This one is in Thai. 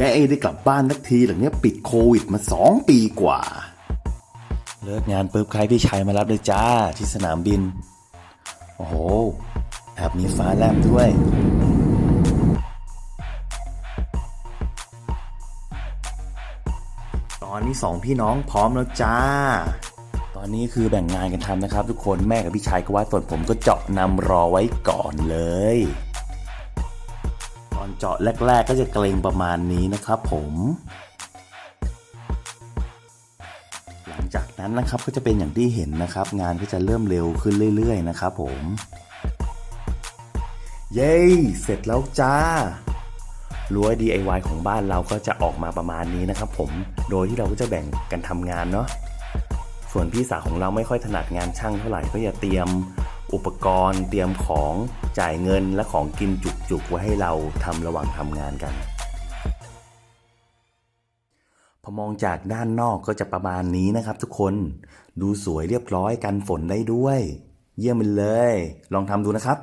ยายเอได้กลับบ้านสักทีหลังเนี้ยปิดโควิดมาสองปีกว่า เลิกงานปุ๊บใครพี่ชัยมารับเลยจ้าที่สนามบิน โอ้โหแอบมีฟ้าแลบด้วยตอนนี้สองพี่น้องพร้อมแล้วจ้า ตอนนี้คือแบ่งงานกันทำนะครับ ทุกคนแม่กับพี่ชายก็ว่าส่วนผมก็เจาะนำรอไว้ก่อนเลย เจาะแรก ๆ ก็จะเกรงประมาณนี้นะครับผม หลังจากนั้นนะครับก็จะเป็นอย่างที่เห็นนะครับ งานก็จะเริ่มเร็วขึ้นเรื่อย ๆ นะครับผม เย้เสร็จแล้วจ้ารั้ว DIY ของบ้านเราก็จะออกมาประมาณนี้นะครับผม โดยที่เราก็จะแบ่งกันทำงานเนาะ ส่วนพี่สาวของเราไม่ค่อยถนัดงานช่างเท่าไหร่ก็จะเตรียม อุปกรณ์เตรียมของจ่ายเงินและของกินจุกๆ ไว้ให้เราทำระหว่างทำงานกัน พอมองจากด้านนอกก็จะประมาณนี้นะครับทุกคน ดูสวยเรียบร้อยกันฝนได้ด้วย เยี่ยมเลย ลองทำดูนะครับ